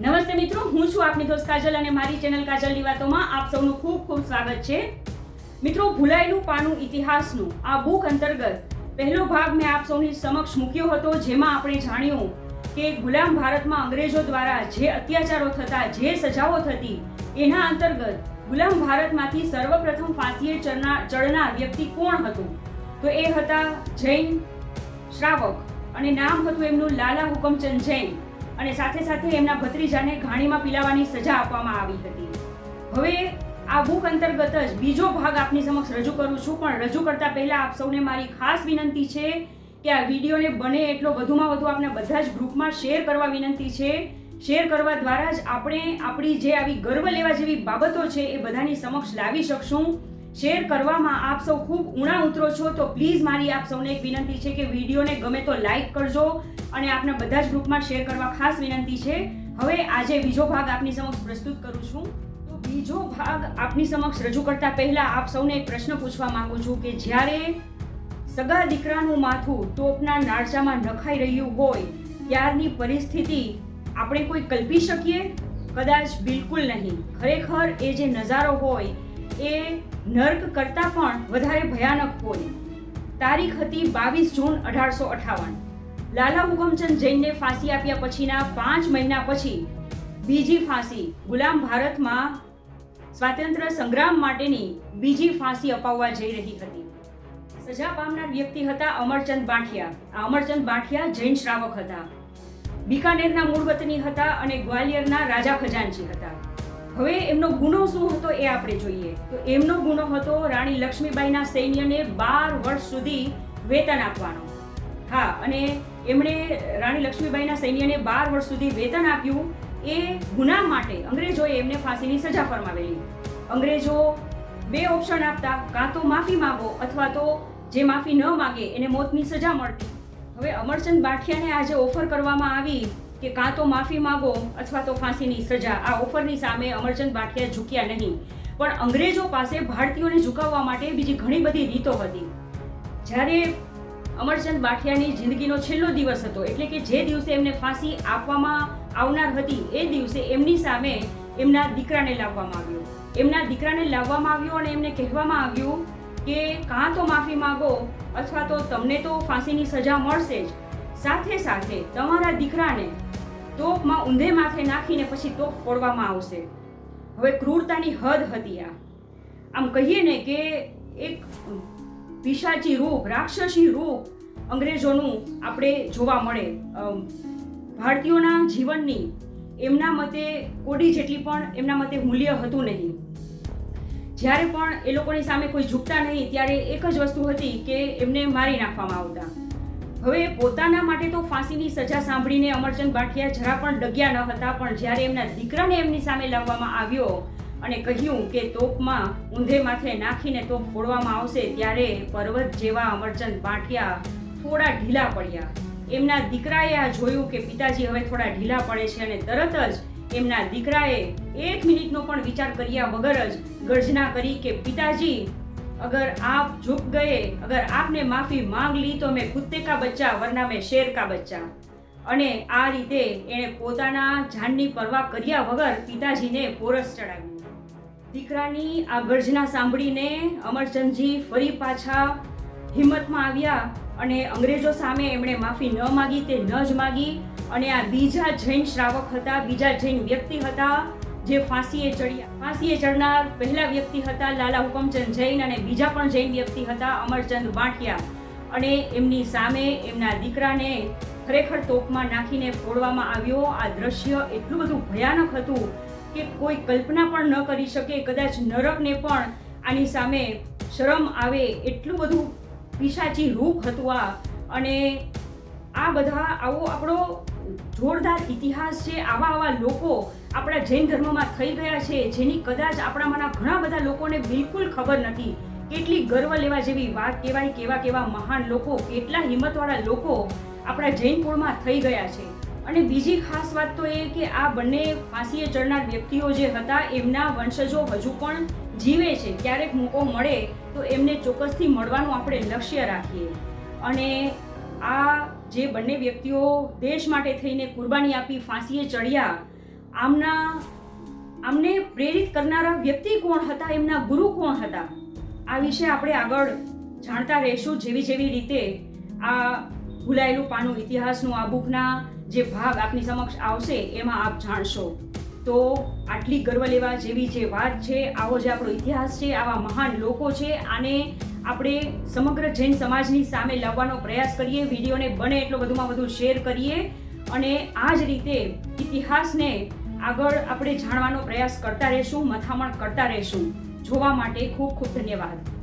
નમસ્તે મિત્રો, હું છું આપની દોસ્ત કાજલ અને મારી ચેનલ કાજલની વાતોમાં આપ સૌનું ખૂબ ખૂબ સ્વાગત છે. મિત્રો ભૂલાયેલું પાનું ઇતિહાસનું આ બુક અંતર્ગત પહેલો ભાગ મેં આપ સૌની સમક્ષ મૂક્યો હતો, જેમાં આપણે જાણ્યું કે ગુલામ ભારતમાં અંગ્રેજો દ્વારા જે અત્યાચારો થતા, જે સજાઓ થતી, એના અંતર્ગત ગુલામ ભારતમાંથી સર્વપ્રથમ ફાંસીએ ચડનાર વ્યક્તિ કોણ હતું? તો એ હતા જૈન શ્રાવક અને નામ હતું એમનું લાલા હુકમચંદ જૈન. અને સાથે સાથે એમના ભત્રીજાને ઘાણીમાં પીલાવાની સજા આપવામાં આવી હતી. હવે આ બુક અંતર્ગત જ બીજો ભાગ આપની સમક્ષ રજૂ કરું છું, પણ રજૂ કરતા પહેલાં આપ સૌને મારી ખાસ વિનંતી છે કે આ વિડીયોને બને એટલો વધુમાં વધુ આપના બધા જ ગ્રુપમાં શેર કરવા વિનંતી છે. શેર કરવા દ્વારા જ આપણે આપણી જે આવી ગર્વ લેવા જેવી બાબતો છે એ બધાની સમક્ષ લાવી શકશું. શેર કરવામાં આપ સૌ ખૂબ ઉણા ઉતરો છો, તો પ્લીઝ મારી આપ સૌને એક વિનંતી છે કે વિડીયોને ગમે તો લાઈક કરજો અને આપના બધા જ ગ્રુપમાં શેર કરવા ખાસ વિનંતી છે. હવે આજે બીજો ભાગ આપની સમક્ષ પ્રસ્તુત કરું છું. તો બીજો ભાગ આપની સમક્ષ રજૂ કરતા પહેલા આપ સૌને એક પ્રશ્ન પૂછવા માંગુ છું કે જ્યારે સગા દીકરાનું માથું તોપના નાળચામાં નખાઈ રહ્યું હોય, ત્યારની પરિસ્થિતિ આપણે કોઈ કલ્પી શકીએ? કદાચ બિલકુલ નહીં. ખરેખર એ જે નજારો હોય, એ નર્ક કરતાં પણ વધારે ભયાનક હોય. તારીખ હતી બાવીસ જૂન અઢારસો અઠાવન. લાલા હુકમચંદ જૈનને ફાંસી આપ્યા પછીના પાંચ મહિના પછી બીજી ફાંસી ગુલામ ભારતમાં સ્વાતંત્ર્ય સંગ્રામ માટેની બીજી ફાંસી અપાવવા જઈ રહી હતી. સજા પામનાર વ્યક્તિ હતા અમરચંદ બાંઠિયા. આ અમરચંદ બાંઠિયા જૈન શ્રાવક હતા. બિકાનેરના મૂળ વતની હતા અને ગ્વાલિયરના રાજા ખજાનચી હતા. હવે એમનો ગુનો શું હતો એ આપણે જોઈએ. તો એમનો ગુનો હતો રાણી લક્ષ્મીબાઈના સૈન્યને બાર વર્ષ સુધી વેતન આપવાનો. હા, અને એમણે રાણી લક્ષ્મીબાઈના સૈન્યને બાર વર્ષ સુધી વેતન આપ્યું એ ગુના માટે અંગ્રેજોએ એમને ફાંસીની સજા ફરમાવેલી. અંગ્રેજો બે ઓપ્શન આપતા, કાં તો માફી માગો અથવા તો જે માફી ન માગે એને મોતની સજા મળતી. હવે અમરચંદ બાઠિયાને આજે ઓફર કરવામાં આવી કે કાં તો માફી માંગો અથવા તો ફાંસીની સજા. આ ઓફરની સામે અમરચંદ બાઠિયા ઝૂક્યા નહીં. પણ અંગ્રેજો પાસે ભારતીયોને ઝુકાવવા માટે બીજી ઘણી બધી રીતો હતી. જ્યારે અમરચંદ બાઠિયાની જિંદગીનો છેલ્લો દિવસ હતો, એટલે કે જે દિવસે એમને ફાંસી આપવામાં આવનાર હતી, એ દિવસે એમની સામે એમના દીકરાને લાવવામાં આવ્યો. એમના દીકરાને લાવવામાં આવ્યો અને એમને કહેવામાં આવ્યું કે કાં તો માફી માંગો અથવા તો તમને તો ફાંસીની સજા મળશે જ સાથે સાથે તમારા દીકરાને તોપમાં ઊંધે માથે નાખીને પછી તોપ ફોડવામાં આવશે. હવે ક્રૂરતાની હદ હતી આ. આમ કહીએ ને કે એક પિશાચી રૂપ, રાક્ષસી રૂપ અંગ્રેજોનું આપણે જોવા મળે. ભારતીયોના જીવનની એમના મતે કોડી જેટલી પણ એમના મતે મૂલ્ય હતું નહીં. જ્યારે પણ એ લોકોની સામે કોઈ ઝૂકતા નહીં, ત્યારે એક જ વસ્તુ હતી કે એમને મારી નાખવામાં આવતા. હવે પોતાના માટે તો ફાંસીની સજા સાંભળીને અમરચંદ બાઠિયા જરા પણ ડગ્યા ન હતા, પણ જ્યારે એમના દીકરાને એમની સામે લાવવામાં આવ્યો અને કહ્યું કે તોપમાં ઊંધે માથે નાખીને તોપ ફોડવામાં આવશે, ત્યારે પર્વત જેવા અમરચંદ બાઠિયા થોડા ઢીલા પડ્યા. એમના દીકરાએ આ જોયું કે પિતાજી હવે થોડા ઢીલા પડે છે અને તરત જ એમના દીકરાએ એક મિનિટનો પણ વિચાર કર્યા વગર જ ગર્જના કરી કે પિતાજી अगर आप झुक गए अगर आपने माफी માંગ ली तो मैं कुत्ते का बच्चा वरना मैं शेर का बच्चा અને આ રીતે એણે પોતાના જાનની પરવા કર્યા વગર પિતાજીને પોરસ ચડાવ્યું દીકરાની આ ગર્જના સાંભળીને અમરચંદજી ફરી પાછા હિંમતમાં આવ્યા અને અંગ્રેજો સામે એમણે માફી ન માગી તે ન જ માગી અને આ બીજા જૈન શ્રાવક હતા બીજા જૈન વ્યક્તિ હતા જે ફાંસીએ ચડ્યા. ફાંસીએ ચડનાર પહેલા વ્યક્તિ હતા લાલા હુકમચંદ જૈન અને બીજા પણ જૈન વ્યક્તિ હતા અમરચંદ બાંઠિયા. અને એમની સામે એમના દીકરાને ખરેખર તોપમાં નાખીને ફોડવામાં આવ્યો. આ દ્રશ્ય એટલું બધું ભયાનક હતું કે કોઈ કલ્પના પણ ન કરી શકે. કદાચ નરકને પણ આની સામે શરમ આવે એટલું બધું પિશાચી રૂપ હતું આ. અને આ બધા આવો આપણો જોરદાર ઇતિહાસ છે. આવા આવા લોકો આપણા જૈન ધર્મમાં થઈ ગયા છે, જેની કદાચ આપણામાંના ઘણા બધા લોકોને બિલકુલ ખબર નથી. કેટલી ગર્વ લેવા જેવી વાત કહેવાય, કેવા કેવા મહાન લોકો, કેટલા હિંમતવાળા લોકો આપણા જૈન કુળમાં થઈ ગયા છે. અને બીજી ખાસ વાત તો એ કે આ બંને ફાંસીએ ચડનાર વ્યક્તિઓ જે હતા, એમના વંશજો હજુ પણ જીવે છે. ક્યારેક મોકો મળે તો એમને ચોક્કસથી મળવાનું આપણે લક્ષ્ય રાખીએ. અને આ જે બંને વ્યક્તિઓ દેશ માટે થઈને કુરબાની આપી ફાંસીએ ચડ્યા આમના, આમને પ્રેરિત કરનારા વ્યક્તિ કોણ હતા, એમના ગુરુ કોણ હતા? આ વિશે આપણે આગળ જાણતા રહીશું. જેવી જેવી રીતે આ ભૂલાયેલું પાનું ઇતિહાસનું, આ બુકના જે ભાગ આપની સમક્ષ આવશે, એમાં આપ જાણશો. તો આટલી ગર્વ લેવા જેવી જે વાત છે, આવો જે આપણો ઇતિહાસ છે, આવા મહાન લોકો છે, આને આપણે સમગ્ર જૈન સમાજની સામે લાવવાનો પ્રયાસ કરીએ, વિડીયોને બને એટલો વધુમાં વધુ શેર કરીએ અને આ જ રીતે ઇતિહાસને આગળ આપણે જાણવાનો પ્રયાસ કરતા રહેશું મથામણ કરતા રહેશું. જોવા માટે ખૂબ ખૂબ ધન્યવાદ.